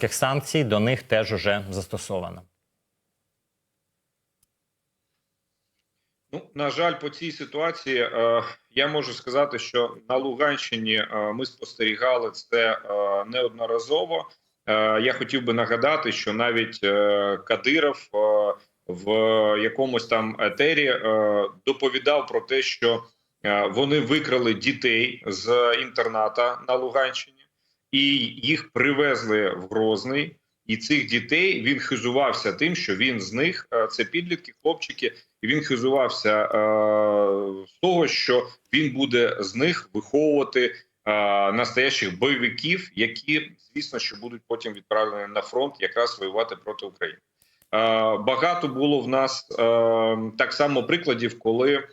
американських санкцій до них теж уже застосовано. Ну, на жаль, по цій ситуації е, я можу сказати, що на Луганщині е, ми спостерігали це е, неодноразово. Е, я хотів би нагадати, що навіть е, Кадиров е, в якомусь там етері е, доповідав про те, що е, вони викрали дітей з інтерната на Луганщині, і їх привезли в Грозний. І цих дітей він хизувався тим, що він з них е, це підлітки, хлопчики, і він хизувався е, з того, що він буде з них виховувати е, настоящих бойовиків, які, звісно, що будуть потім відправлені на фронт, якраз воювати проти України. Багато було в нас так само прикладів, коли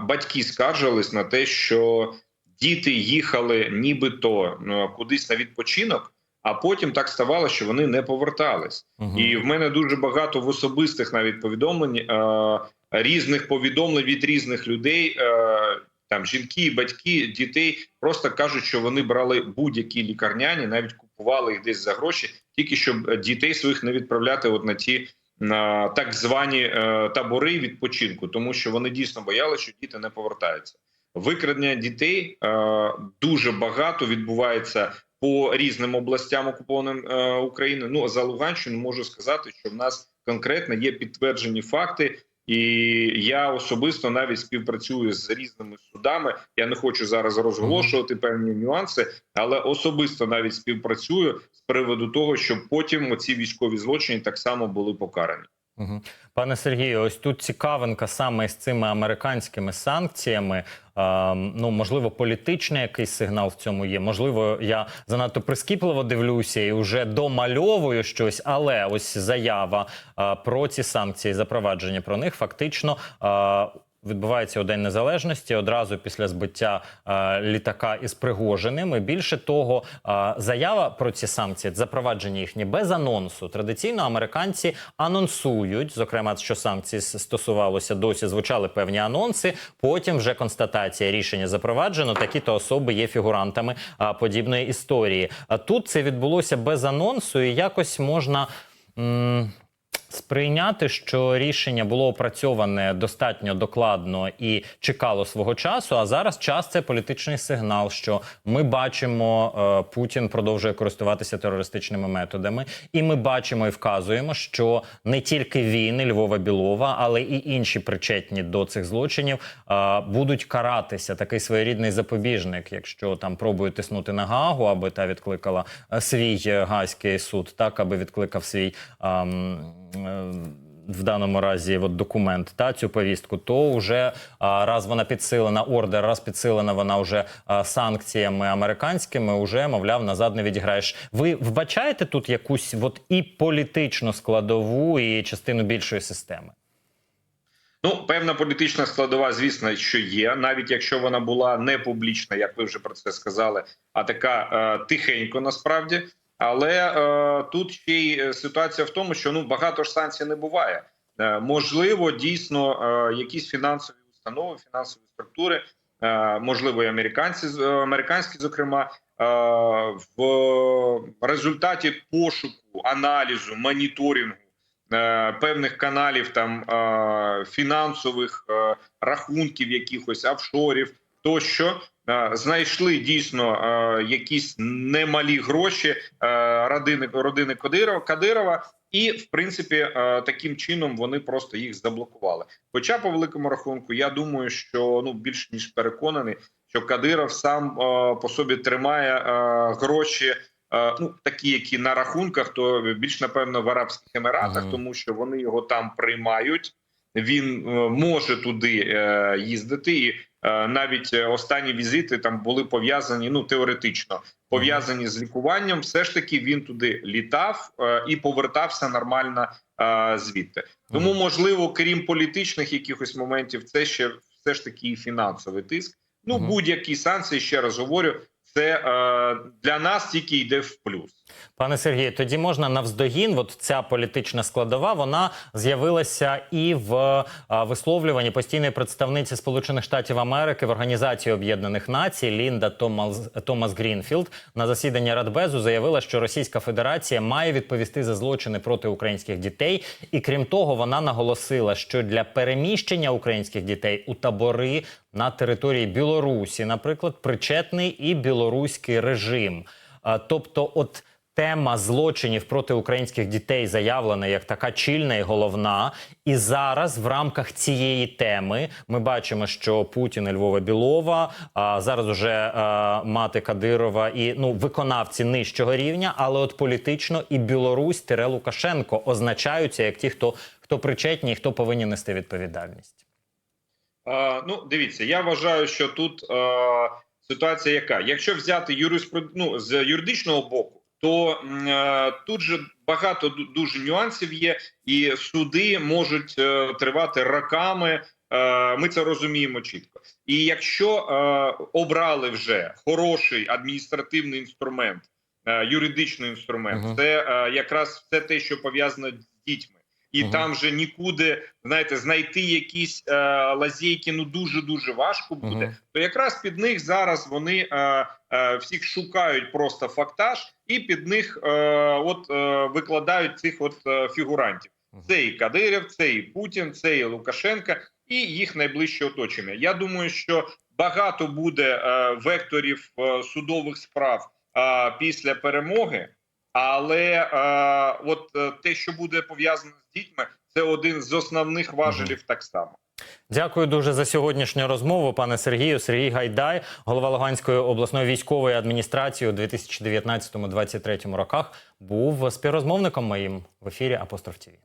батьки скаржились на те, що діти їхали нібито е, кудись на відпочинок. А потім так ставало, що вони не повертались, Мгм. і в мене дуже багато в особистих навіть повідомлень е, різних повідомлень від різних людей. Е, там жінки, батьки, дітей просто кажуть, що вони брали будь-які лікарняні, навіть купували їх десь за гроші, тільки щоб дітей своїх не відправляти от на ті на так звані е, табори відпочинку, тому що вони дійсно боялися, що діти не повертаються. Викрадення дітей е, дуже багато відбувається по різним областям окупованим е, України. Ну а за Луганщину можу сказати, що в нас конкретно є підтверджені факти, і я особисто навіть співпрацюю з різними судами. Я не хочу зараз розголошувати певні нюанси, але особисто навіть співпрацюю з приводу того, щоб потім ці військові злочини так само були покарані. Пане Сергію, ось тут цікавинка саме з цими американськими санкціями. Е, ну, можливо, політичний якийсь сигнал в цьому є. Можливо, я занадто прискіпливо дивлюся і вже домальовую щось, але ось заява е, про ці санкції, запровадження про них фактично. Е, Відбувається у День Незалежності одразу після збиття е, літака із Пригожиним. І більше того, е, заява про ці санкції, запровадження їхні без анонсу. Традиційно американці анонсують, зокрема, що санкції стосувалося досі, звучали певні анонси. Потім вже констатація рішення запроваджено. Такі-то особи є фігурантами е, подібної історії. А тут це відбулося без анонсу, і якось можна. Сприйняти, що рішення було опрацьоване достатньо докладно і чекало свого часу. А зараз час це політичний сигнал, що ми бачимо, е, Путін продовжує користуватися терористичними методами, і ми бачимо і вказуємо, що не тільки він, і Львова Білова, але і інші причетні до цих злочинів е, будуть каратися. Такий своєрідний запобіжник, якщо там пробують тиснути на Гаагу, аби та відкликала е, свій гайський суд, так аби відкликав свій. ем, е, в даному разі от документ та цю повістку, то вже а, раз вона підсилена ордер, раз підсилена вона вже а, санкціями американськими, уже мовляв назад не відіграєш. Ви вбачаєте тут якусь от і політичну складову, і частину більшої системи? Ну, певна політична складова, звісно, що є, навіть якщо вона була не публічна, як ви вже про це сказали, а така е, тихенько насправді. Але е, тут ще й е, ситуація в тому, що ну багато ж санкцій не буває. Е, можливо, дійсно е, якісь фінансові установи, фінансові структури, е, можливо, і американці е, американські, зокрема, е, в результаті пошуку, аналізу, моніторингу е, певних каналів там е, фінансових е, рахунків, якихось офшорів тощо. Е, Знайшли дійсно е, якісь немалі гроші е, родини родини Кадирова, Кадирова, і в принципі таким чином вони просто їх заблокували. Хоча, по великому рахунку, я думаю, що ну більш ніж переконаний, що Кадиров сам по собі тримає гроші. Ну, такі, які на рахунках, то більш напевно в Арабських Еміратах, тому що вони його там приймають. Він може туди їздити, і навіть е, останні візити там були пов'язані. Ну теоретично пов'язані з лікуванням. Все ж таки він туди літав е, і повертався нормально е, звідти. Тому, можливо, крім політичних якихось моментів, це ще все ж таки і фінансовий тиск. Ну будь-які санкції, ще раз говорю, це е, для нас тільки йде в плюс. Пане Сергію, тоді можна навздогін. От ця політична складова вона з'явилася і в висловлюванні постійної представниці Сполучених Штатів Америки в Організації Об'єднаних Націй Лінда Томас, Томас Грінфілд на засіданні Радбезу заявила, що Російська Федерація має відповісти за злочини проти українських дітей. І крім того, вона наголосила, що для переміщення українських дітей у табори на території Білорусі, наприклад, причетний і білоруський режим. Тобто, от тема злочинів проти українських дітей заявлена як така чільна і головна. І зараз в рамках цієї теми ми бачимо, що Путін і Львова Білова, а зараз уже а, мати Кадирова і ну виконавці нижчого рівня, але от політично і Білорусь Тире Лукашенко означаються як ті, хто хто причетні і хто повинні нести відповідальність. Е, ну, дивіться, я вважаю, що тут е, ситуація яка? Якщо взяти юриспруд... ну, з юридичного боку, то е, тут же багато дуже нюансів є, і суди можуть е, тривати роками. Е, ми це розуміємо чітко. І якщо е, обрали вже хороший адміністративний інструмент, е, юридичний інструмент, Мгм. це е, якраз все те, що пов'язано з дітьми. І Мгм. там там же нікуди знаєте, знайти якісь е, лазейки ну дуже дуже важко буде. Мгм. То якраз під них зараз вони е, е, всіх шукають просто фактаж, і під них е, от е, викладають цих от е, фігурантів. Це і Кадирів, це і Путін, це і Лукашенка, і їх найближче оточення. Я думаю, що багато буде е, векторів е, судових справ е, після перемоги. Але е, от е, те, що буде пов'язано з дітьми, це один з основних важелів так само. Дякую дуже за сьогоднішню розмову, пане Сергію. Сергій Гайдай, голова Луганської обласної військової адміністрації у 2019-2023 роках, був співрозмовником моїм в ефірі Апостроф ТІВІ.